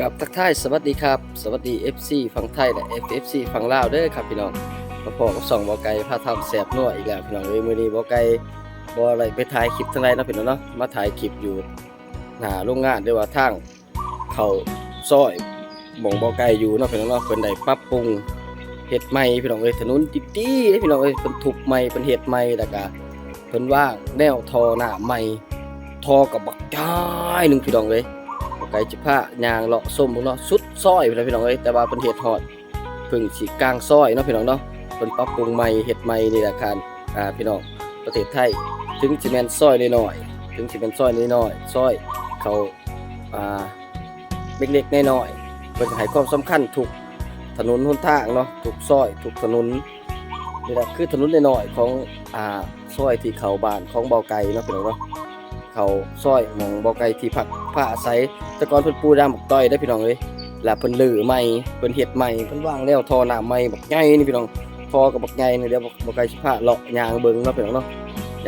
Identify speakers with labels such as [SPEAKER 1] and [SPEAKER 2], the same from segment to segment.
[SPEAKER 1] กับทักทายสวัสดีครับ สวัสดี FC ฝั่งไทยและ FFC ฝั่งลาวเด้อครับพี่น้องมาพอกับสองบอไก่พาทำแสบนัวอีกแล้วพี่น้องเอ้ยมือนี้บอไก่บ่อะไรไปถ่ายคลิปทางไหนเนะพี่น้องเนาะมาถ่ายคลิปอยู่หน้าโรงงานเรียว่าทางเขาซอยหม่องบอไก่อยู่เนาะพี่น้องเนาะเพิ่นได้ปรับปรุงเฮ็ดใหม่พี่น้องเอ้ยถนนดีๆเด้พี่น้องเอ้ยเพิ่นทุบใหม่เพิ่นเฮ็ดใหม่แล้วก็เพิ่นว่างแนวทอหน้าใหม่ทอกับบักจ้ายหนึงพี่น้องเอ้ย ไก่จิผ้ายางเลาะส้มพวกเนาะสุดซอยพี่น้องพี่น้องเอ้ยแต่ว่าเป็นเห็ดฮอดพึ่งสีกลางซอยเนาะพี่น้องเนาะเป็นปรับปรุงใหม่เห็ดใหม่นี่แหละครับอ่าพี่น้องประเทศไทยถึงสิแมนซอยน้อยๆถึงสิเป็นซอยน้อยๆซอยเขาอ่าเล็กๆน้อยๆเพิ่นให้ความสำคัญทุกถนนหนทางเนาะทุกซอยทุกถนนนี่แหละคือถนนน้อยๆของอ่าซอยที่เขาบ้านของเบาไก่เนาะพี่น้องเนาะ เขาซอยหมองบ่อไก่ที่พักผ้าอาศัยแต่ก่อนเพิ่นปูดามบักต้อยได้พี่น้องเอ้ยแล้วเพิ่นลื้อใหม่เพิ่นเฮ็ดใหม่เพิ่นวางแล้วท่อน้ำใหม่บักใหญ่นี่พี่น้องท่อกับบักใหญ่นี่เดี๋ยวบ่อไก่สิพาเลาะยางเบิ่งเนาะพี่น้องเนาะ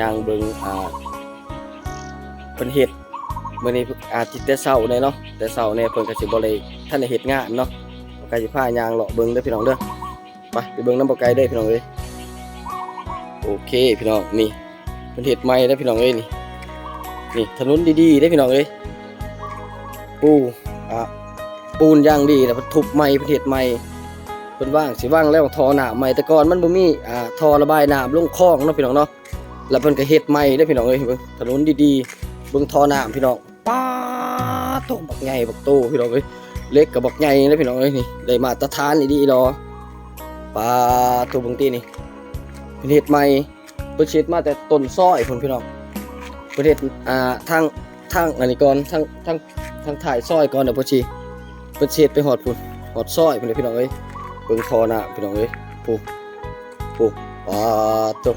[SPEAKER 1] ยางเบิ่งอ่าเพิ่นเฮ็ดมื้อนี้อาจสิแต่เช้าแน่เนาะแต่เช้าแน่เพิ่นก็สิบ่ได้ทันได้เฮ็ดงานเนาะบ่อไก่สิพายางเลาะเบิ่งเด้อพี่น้องเด้อไปไปเบิ่งน้ำบ่อไก่เด้พี่น้องเอ้ยโอเคพี่น้องนี่เพิ่นเฮ็ดใหม่เด้พี่น้องเอ้ยนี่ นี่ถนนดีๆได้พี่น้องเอ้ยปูอะปูนย่างดีแล้วเพิ่นทุบใหม่พิ่นเฮ็ดใหม่เพิ่นว่างสิว่างแล้วท่อน้ำใหม่แต่ก่อนมันบ่มีอ่าทอระบายน้ำลงคลองเนาะพี่น้องเนาะแล้วเพิ่นก็เฮ็ดใหม่ได้พี่น้องเอ้ยเบิ่งถนนดีๆเบิ่งท่อน้ำพี่น้องป๊าดโตบักใหญ่บักโตพี่น้องเอ้ยเล็กกับบักใหญ่เด้พี่น้องเอ้ยนี่ได้มาตรฐานนี่ดีดอป๊าดโตเบิ่งตินี่เพิ่นเฮ็ดใหม่เพิ่นเฮ็ดมาแต่ต้นซ้อยคนพี่น้อง ประเทศอ่าทางทางอันนี้ก่อนทางทางทางถ่ายซอยก่อนเดี๋ยวพ่อชีเพิ่นเช็ดไปหอดพุ่นหอดซอยพุ่นเลยพี่น้องเอ้ยเบิ่งคอหน้าพี่น้องเอ้ยปูปูปาดตก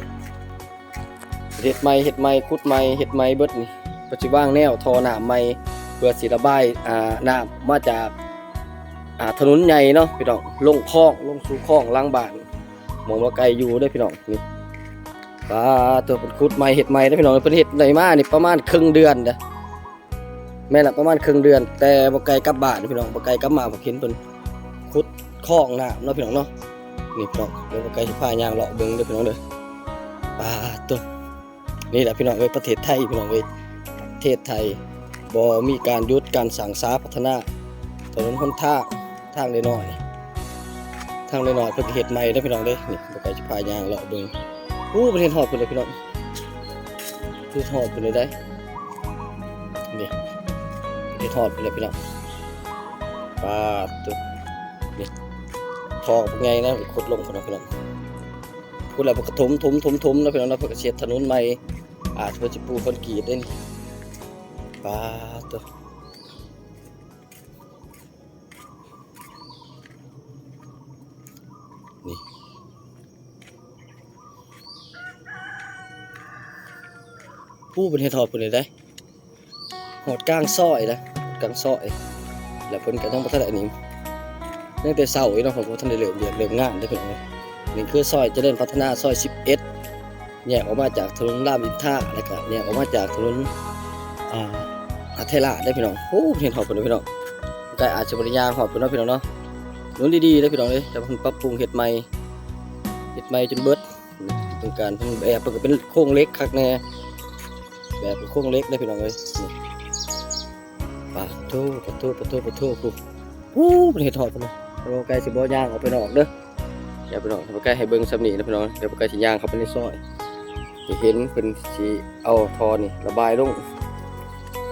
[SPEAKER 1] เฮ็ดใหม่เฮ็ดใหม่ขุดใหม่เฮ็ดใหม่เบิดนี่เพิ่นสิวางแนวท่อน้ำใหม่เพื่อสิระบายอ่าน้ำมาจากอ่าถนนใหญ่เนาะพี่น้องลงคลองลงสู่คลองล้างบ้านมองว่าไกลอยู่เด้พี่น้องนี่ ปลาตัวเป็นคุดใหม่เห็ดใหม่ได้พี่น้องเป็นเห็ดได้มานี่ประมาณครึ่งเดือนเด้อแม่นละประมาณครึ่งเดือน แต่บ่ไกลกลับบ้านเด้อพี่น้องบ่ไกลกลับมาบ่เห็นเพิ่นขุดคลองน้ำเนาะพี่น้องเนาะนี่พี่น้องเดี๋ยวบ่ไกลสิพายางเลาะเบิ่งเด้อพี่น้องเด้อปลาตัวนี่แหละพี่น้องเอ้ยประเทศไทยพี่น้องเอ้ยประเทศไทยบ่มีการยุดการสร้างสาพัฒนาถนนหนท่าทางเล่น้อยทางเล่น้อยเพิ่นเฮ็ดใหม่เด้พี่น้องเด้อนี่บ่ไกลสิพายางเลาะเบิ่ง อู้ประเทศหอบไปเลยพี่น้องประเทศหอบไปเลยได้นี่ประเทศหอบไปเลยพี่น้องปาตุ๊นี่ทอเป็นไงนะขุดลงพี่น้องพี่น้องขุดแล้วก็ถมถมถมถมนะพี่น้องนะเพื่อเสียดถนนใหม่อาจเพื่อจะปูคอนกรีตได้นี่ปาตุ๊นี่ ผู้เป็นเฮ็ดหอบเพิ่นเลยได้หอดกลางซอยนะกลางซอยแล้วเพิ่นก็ต้องบ่ทันได้อันนี้ตั้งแต่เช้าอีเนาะผมบ่ทันได้เริ่มเรียนเริ่มงานได้เพิ่นว่านี่คือซอยเจริญพัฒนาซอย 11แยกออกมาจากถนนรามอินทราแล้วก็แยกออกมาจากถนนอ่าอาเทลาได้พี่น้องโอ้เฮ็ดหอบเพิ่นพี่น้องก็อาจจะบ่ได้ย่างหอบเพิ่นเนาะพี่น้องเนาะถนนดีๆเด้พี่น้องเอ้ยแต่เพิ่นปรับปรุงเฮ็ดใหม่เฮ็ดใหม่จนเบิดต้องการเพิ่นแบบเพิ่นก็เป็นโครงเล็กคักแน่ แบบเป็นโค้งเล็กได้พี่น้องเลยปะทูปะทูปะทูปะทูปุ๊บวู้เป็นเห็ดถอดไปเลยเราไกลสิบ่ย่างออกไปนอกเด้ออย่าไปนอกถ้าใกล้ให้เบิ่งสำนีนะพี่น้องเดี๋ยวใกล้สิย่างเขาไปในซอยจะเห็นเป็นสิเอาทอนี่ระบายลง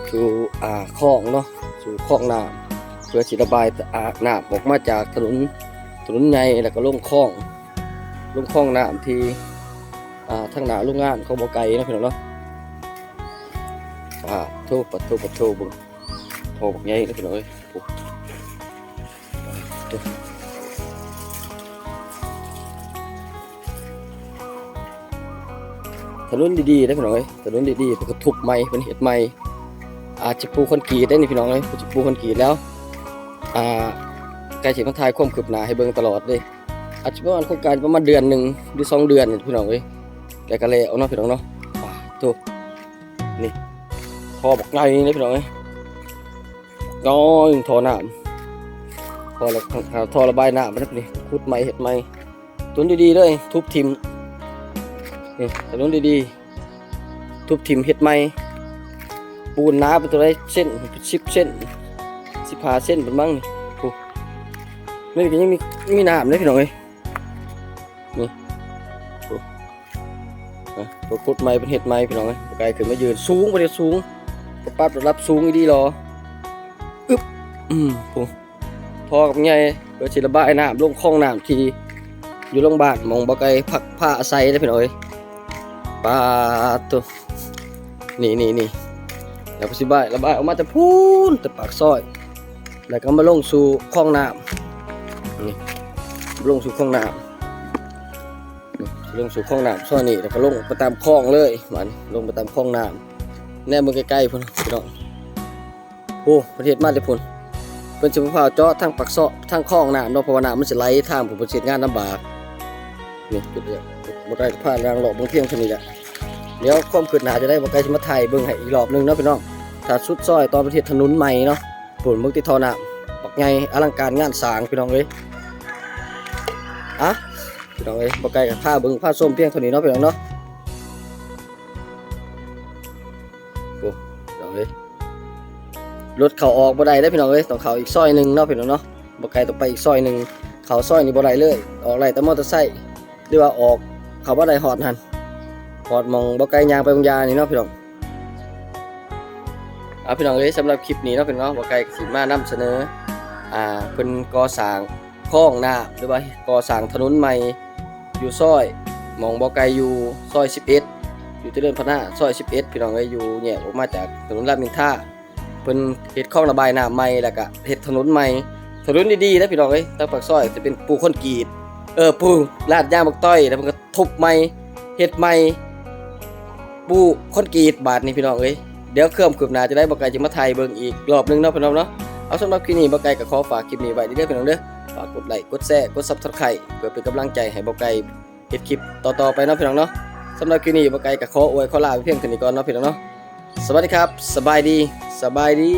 [SPEAKER 1] สู่อ่าคลองเนาะสู่คลองน้ำเพื่อสิระบายอ่าน้ำออกมาจากถนนถนนใหญ่แล้วก็ลงคลองลงคลองน้ำที่อ่าทางหน้าโรงงานของบ่ไกลนะพี่น้องเนาะ ปาโทปะโทปะโทบุโทบักใหญ่เลยพี่น้องเอ้ยโอ้โถ่ถนนดีๆได้พี่น้องเอ้ยถนนดีๆเป็นกระทุบใหม่เป็นเห็ดใหม่อาจจะปูคนกีได้นี่พี่น้องเอ้ยจะปูคนกีแล้วอ่าใกล้สิมาถ่ายความคืบหนาให้เบิ่งตลอดเลยอาจจะประมาณโครงการประมาณเดือนหนึ่งหรือสองเดือนพี่น้องเอ้ยแต่ก็แล้วเนาะพี่น้องเนาะปาโพอบอกไงนี่พี่น้องเอ้ยน้อยทอน้อแล้วหาทอระบายน้ำมาแล้วนี่ขุดใหม่เฮ็ดใหม่ตุนดีๆเลยทุบทิมนี่ถนนดีๆทุบทิมเฮ็ดใหม่ปูนหนาเป็นตัวไรเส้น10เส้น15เส้นเป็นมั้งนี่โอ้นี่ก็ยังมีมีน้ำเลยพี่น้องเอ้ยนี่โอ้อะตัวขุดใหม่เป็นเฮ็ดใหม่พี่น้องเอ้ยไกลขึ้นมายืนสูงบ่ได้สูง ก็ปั๊บรับสูงอีดีหรออึ๊บอืมโอ้พอกับไงเพื่อสิระบายน้ำลงคลองน้ำทีอยู่โรงพยาบาลมองบ่ไกลพักผ้าอาศัยได้อพี่น้อยปาตัวนี่นี่นี่แล้วก็สิบายระบายออกมาแต่พูนแต่ปากซอย แล้วก็มาลงสู่คลองน้ำนี่ลงสู่คลองน้ำลงสู่คลองน้ำซอยนี่แล้วก็ลงไปตามคลองเลยมันลงไปตามคลองน้ำ แน่มือใกล้ๆพุ่นพี่น้องโอ้ประเทศมาเลยพุ่นเพิ่นสิบ่พาเจาะทางปักเซาะทางคลองน้ำเนาะเพราะว่ามันสิไหลทางผู้เพิ่นเฮ็ดงานลำบากนี่เป็นเรื่องบ่ได้ผ่านรางหลอกบิ่งเพียงเท่านี้แหละเดี๋ยวความคืบหนาจะได้บ่ไกลสิมาถ่ายเบิ่งให้อีกรอบหนึงเนาะพี่น้องถ้าสุดซอยตอนประเทศถนนใหม่เนาะปุ่นเบิ่งที่ท่อน้ำบักใหญ่อลังการงานสางพี่น้องเอ้ยอะพี่น้องเอ้ยบ่ไกลกับผ้าเบิ่งผ้าส้มเพียงเท่านี้เนาะพี่น้องเนาะ รถเขาออกบ่ได้ได้พี่น้องเอ้ยต้องเขาอีกซอยหนึ่งเนาะพี่น้องเนาะบ่ไกลต้องไปอีกซอยหนึ่งเขาซอยนี้บ่ได้เลย ออกไรแต่มอเตอร์ไซค์หรือว่าออกเขาบ่ได้ฮอดหันฮอดมองบ่ไกลยางไปบางยานี่เนาะพี่น้องอ่าพี่น้องเอ้ยสำหรับคลิปนี้เนาะพี่น้องบ่ไกลสิมานำเสนออ่าเพิ่นก่อสร้างคลองน้ำหรือว่าก่อสร้างถนนใหม่อยู่ซอยหมองบ่ไกลอยู่ซอย 11 อยู่เจริญพัฒนาซอย 11 พี่น้องเอ้ยอยู่แยออกมาจากถนนรามอินทรา เพิ่นเฮ็ดคลองระบายน้ำใหม่แล้วก็เฮ็ดถนนใหม่ถนนดีๆนะพี่น้องเอ้ยทางปากซอยจะเป็นปูคอนกรีตเออปูลาดยางบักต้อยแล้วมันก็ทุบใหม่เฮ็ดใหม่ปูคอนกรีตบาดนี่พี่น้องเอ้ยเดี๋ยวเครื่องคืบหน้าจะได้บ่ไกลจะมาถ่ายเบิ่งอีกรอบนึงเนาะพี่น้องเนาะเอาสำหรับคลิปนี้บ่ไกลก็ขอฝากคลิปนี้ไว้เด้อพี่น้องเด้อฝากกดไลค์กดแชร์กด Subscribe เพื่อเป็นกำลังใจให้บ่ไกลเฮ็ดคลิปต่อๆไปเนาะพี่น้องเนาะสำหรับคลิปนี้บ่ไกลก็ขออวยขอลาไปเพียงเท่านี้ก่อนเนาะพี่น้องเนาะ สวัสดีครับ สบายดี สบายดี